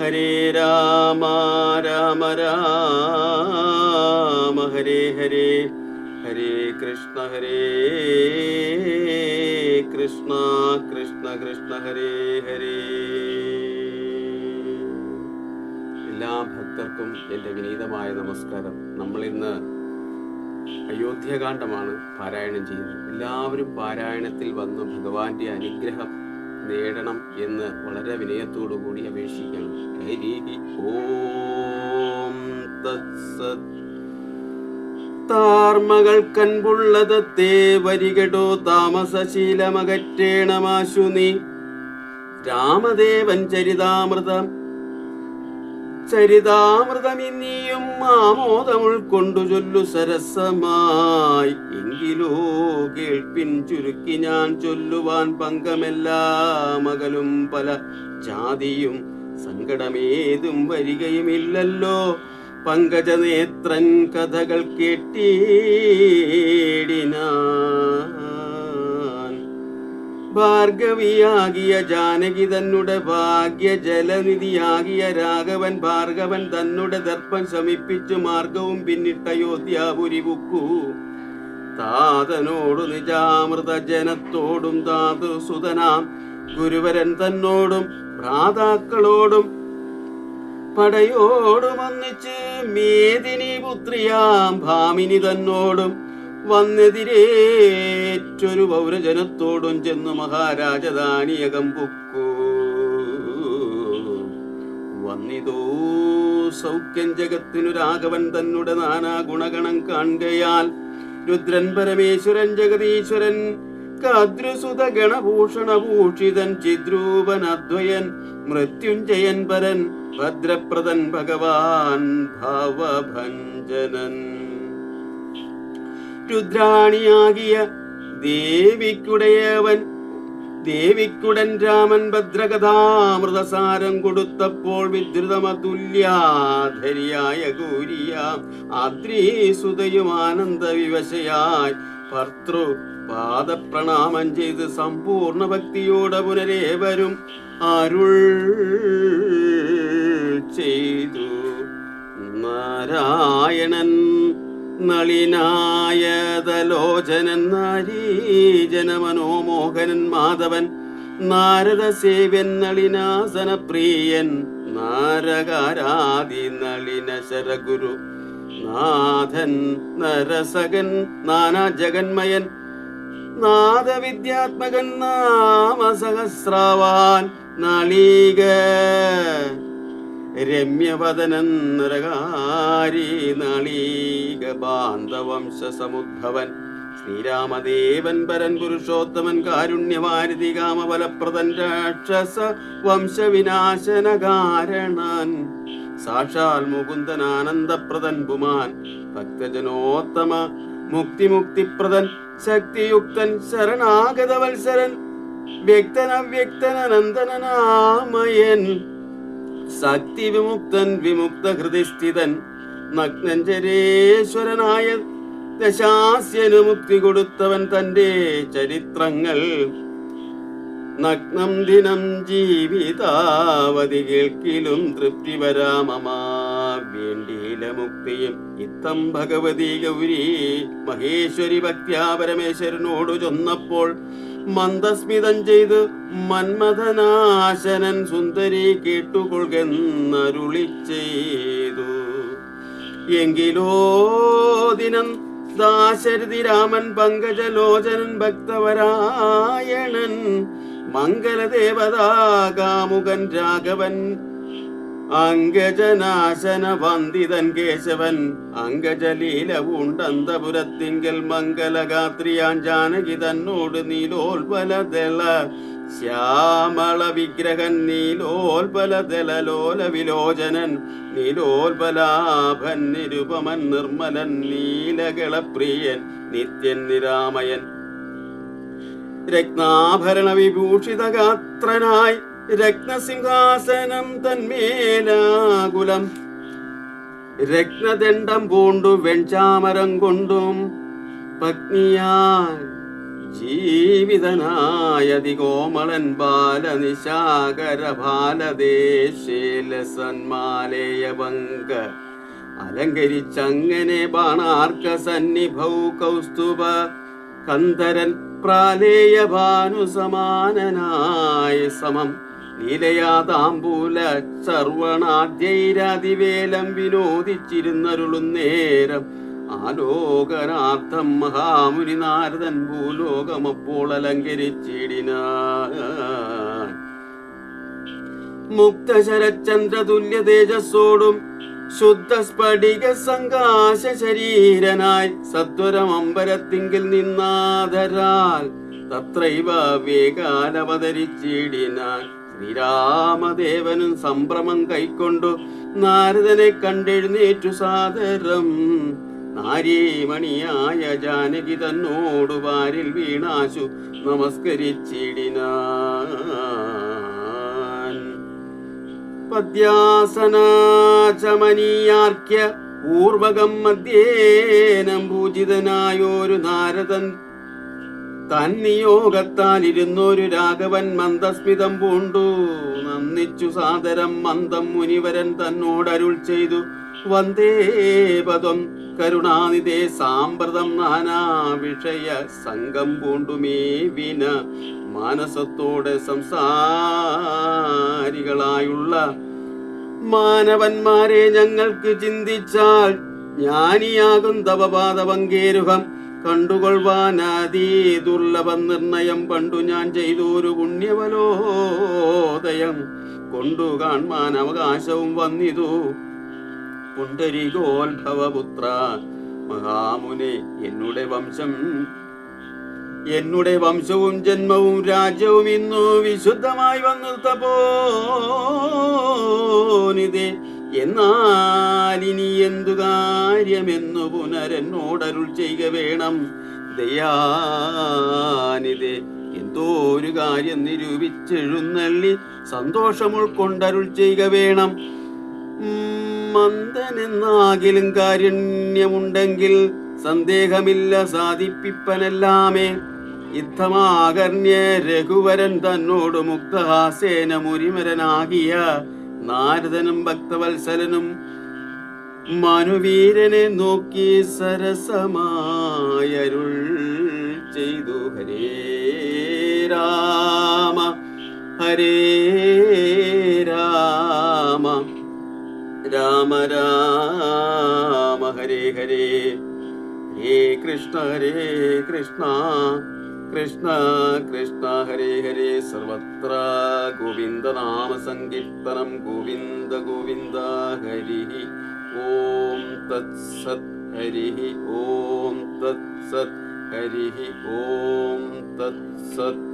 ഹരേ രാമ രാമ രാമ ഹരേ ഹരേ ഹരേ കൃഷ്ണ ഹരേ കൃഷ്ണ കൃഷ്ണ കൃഷ്ണ ഹരേ ഹരേ എല്ലാ ഭക്തർക്കും എന്റെ വിനീതമായ നമസ്കാരം. നമ്മൾ ഇന്ന് അയോധ്യകാന്ഡമാണ് പാരായണം ചെയ്യുന്നത്. എല്ലാവരും പാരായണത്തിൽ വന്ന് ഭഗവാന്റെ അനുഗ്രഹം നേടണം എന്ന് വളരെ വിനയത്തോടു കൂടി അപേക്ഷിക്കണം. ഹരി ഓം തത്സത് താർമകൾ കൺപുള്ളതത്തെ വരികടോ താമസശീലമകറ്റേണമാശു നീ. രാമദേവൻ ചരിതാമൃതം ചരിതാമൃതമിന്നിയും ആമോദം ഉൾക്കൊണ്ടു ചൊല്ലു സരസമായി. എങ്കിലോ കേൾപ്പിൻ ചുരുക്കി ഞാൻ ചൊല്ലുവാൻ പങ്കമെല്ലാ മകലും പല ജാതിയും സങ്കടമേതും വരികയുമില്ലല്ലോ. പങ്കജനേത്രൻ കഥകൾ കേട്ടീടിനാൻ ഭാർഗവിയാകിയ ജാനകി തന്നുടെ ഭാഗ്യ ജലനിധിയാകിയ രാഘവൻ ഭാർഗവൻ തന്നുടെ ദർപ്പൻ ശമിപ്പിച്ചു മാർഗവും പിന്നിട്ട അയോധ്യാപുരി ബുക്കു. താതനോടു നിജാമൃത ജനത്തോടും താതു സുതനാം ഗുരുവരൻ തന്നോടും ഭ്രാതാക്കളോടും പടയോടും ഒന്നിച്ച് മേദിനി പുത്രിയാം ഭാമിനി തന്നോടും വന്നെതിരേറ്റൊരു പൗരജനത്തോടും ചെന്നു മഹാരാജധാനിയകം പുക്കു. വന്നിതോ സൗഖ്യം ജഗത്തിനു രാഘവൻ തന്നുടെ നാനാ ഗുണഗണം കാണുകയാൽ രുദ്രൻ പരമേശ്വരൻ ജഗതീശ്വരൻ കദ്രുസുത ഗണഭൂഷണഭൂഷിതൻ ചിദ്രൂപൻ അദ്വയൻ മൃത്യുഞ്ജയൻ പരൻ ഭദ്രപ്രദൻ ഭഗവാൻ ഭവഭഞ്ജനൻ. രുദ്രാണിയാകിയ ദേവിക്കുടയവൻ. ദേവിക്കുടൻ രാമൻ ഭദ്രകഥാമൃതസാരം കൊടുത്തപ്പോൾ വിദ്രുതമതുല്യാധരിയായ ഗൗരിയ ആദ്രീസുതയും ആനന്ദ വിവശയായി ഭർത്തൃ പാദപ്രണാമം ചെയ്ത് സമ്പൂർണ ഭക്തിയോടെ പുനരേവരും അരുൾ ചെയ്തു. നാരായണൻ നളിനായതലോചനൻ നാരീജന മനോമോഹനൻ മാധവൻ നാരദ സേവ്യൻ നളിനാസന പ്രിയൻ നാരകാരാദി നളിന ശരഗുരു നാഥൻ നരസകൻ നാനാ ജഗന്മയൻ നാദവിദ്യാത്മകൻ നാമസഹസ്രവാൻ നളീക രമ്യവദനൻ നരകാരി നളീക ബാന്ധവംശ സമുദ്ഭവൻ ശ്രീരാമദേവൻ പരൻ പുരുഷോത്തമൻ കാരുണ്യവാരിധി കാമബലപ്രദൻ രാക്ഷസ വംശവിനാശന കാരണൻ സാക്ഷാൽ മുകുന്ദൻ ആനന്ദപ്രദൻ പുമാൻ. ഭക്തജനോത്തമ മുക്തിമുക്തിപ്രദൻ. ശക്തിയുക്തൻ ശരണാഗത വത്സരൻ വ്യക്തനവ്യക്തൻ അനന്തനാമയൻ ശക്തി വിമുക്തൻ വിമുക്ത ഹൃദിസ്ഥിതൻ നഗ്നഞ്ചരേശ്വരനായ ദശാസ്യനു മുക്തി കൊടുത്തവൻ തന്റെ ചരിത്രങ്ങൾ. നഗ്നം ദിനം ജീവിതാവധി കേൾക്കിലും തൃപ്തി വരാമമാ. വേണ്ടിയില മുക്തിയും ഇത്തം ഭഗവതി ഗൗരി. മഹേശ്വരി ഭക്ത്യാ പരമേശ്വരനോടു ചൊന്നപ്പോൾ മന്ദസ്മിതം ചെയ്ത് മന്മഥനാശനൻ സുന്ദരി കേട്ടുകൊള്ളുന്നരുളി ചെയ്തു എങ്കിലോ ദിനം ദാശരഥി രാമൻ പങ്കജലോചനൻ ഭക്തവരായണൻ മംഗലദേവതാകാമുകൻ രാഘവൻ അങ്കജനാശന വന്ദിതൻ കേശവൻ അങ്കജലീല ഉണ്ടന്തപുരത്തിങ്കൽ മംഗലഗാത്രിയാൻ ജാനകി തന്നോട് നീലോൽപലതള ശ്യാമള വിഗ്രഹൻ നീലോൽപലദള ലോല വിലോചനൻ നീലോൽപലാഭൻ നിരുപമൻ നിർമ്മലൻ നീലകളപ്രിയൻ നിത്യൻ നിരാമയൻ. രത്നാഭരണ വിഭൂഷിത ഗാത്രനായി രത്നസിംഹാസനം തന്മേലാകുലം. രത്നദണ്ഡം പൂണ്ടു വെൺചാമരം കൊണ്ടും പത്നിയാൽ ജീവിതനായതി കോമളൻ ബാലനിശാകര ബാലദേശേല അലങ്കരിച്ചങ്ങനെ ബാണാർക്ക സന്നിഭൗ കൗസ്തുഭ കന്ധരൻ പ്രാലേയ ഭാനു സമാനനായ സമം. ലീലയാതാമ്പൂല സർവണാദ്യൈരാതിവേലം വിനോദിച്ചിരുന്നരുളും നേരം. ആലോകനാർത്ഥം മഹാമുനി നാരദൻ ഭൂലോകമപ്പോൾ അലങ്കരിച്ചിടിനാൻ. മുക്തശരചന്ദ്രതുല്യ തേജസ്സോടും ശുദ്ധ സ്ഫടിക സങ്കാശ ശരീരനായി സത്വരം അമ്പരത്തിങ്കിൽ നിന്നാധരാൽ തത്രൈവ വേഗാലവതരിച്ചിടിനാൻ. ശ്രീരാമദേവനും സംഭ്രമം കൈക്കൊണ്ടു നാരദനെ കണ്ടെഴുന്നേറ്റു സാദരം. നാരീമണിയായ ജാനകി തന്നോടു വാരിൽ വീണാശു നമസ്കരിച്ചിടിനാൻ. പദ്യാസനാചമനീയാർക്യ പൂർവകം മധ്യേനം പൂജിതനായോരു നാരദൻ താൻ നിയോഗത്താൽ ഇരുന്നൊരു രാഘവൻ മന്ദസ്മിതം പൂണ്ടു. നന്ദിച്ചു സാദരം മന്ദം മുനിവരൻ തന്നോടരുൾ ചെയ്തു. വന്ദേ പദം കരുണാനിധേ സാമ്പ്രതം നാനാ വിഷയ സംഘം പൂണ്ടുമേ വിന മാനസത്തോടെ സംസാരികളായുള്ള മാനവന്മാരെ ഞങ്ങൾക്ക് ചിന്തിച്ചാൽ ജ്ഞാനിയാകും തവപാത പങ്കേരുഹം ദുർലഭം നിർണയം പണ്ടു ഞാൻ ചെയ്തൊരു പുണ്യവലോദയം. കൊണ്ടു കാൺമാൻ അവകാശവും വന്നിതു. പുണ്ടരികോത്ഭവപുത്ര മഹാമുനെ എന്നുടെ വംശം. എന്നുടെ വംശവും ജന്മവും രാജ്യവും ഇന്നു വിശുദ്ധമായി വന്നു ഇനി എന്തു കാര്യമെന്നു പുനരെന്നോടരുൾ ചെയ്യുക വേണം. ദയാനിതേ എന്തോ ഒരു കാര്യം നിരൂപിച്ചെഴുന്നള്ളി സന്തോഷം ഉൾക്കൊണ്ടരുൾ ചെയ്യുക വേണം മന്ദനെന്നാകിലും കാരുണ്യമുണ്ടെങ്കിൽ സന്ദേഹമില്ല സാധിപ്പിപ്പനെല്ലാമേ. യുദ്ധമാകർണ്യ രഘുവരൻ തന്നോട് മുക്തഹാസേന മുരിമരനാകിയ നാരദനും ഭക്തവത്സലനും മനുവീരനെ നോക്കി സരസമായരുൾ ചെയ്തു. ഹരേ രാമ ഹരേ രാമ. രാമ രാമ ഹരേ ഹരേ. ഹേ കൃഷ്ണ ഹരേ കൃഷ്ണ. കൃഷ്ണ കൃഷ്ണ ഹരേ ഹരേ. സർവത്ര गोविन्दनामसङ्कीर्तनं गोविन्द गोविन्द हरिः ॐ तत्सत् हरिः ॐ तत्सत् हरिः ॐ तत्सत्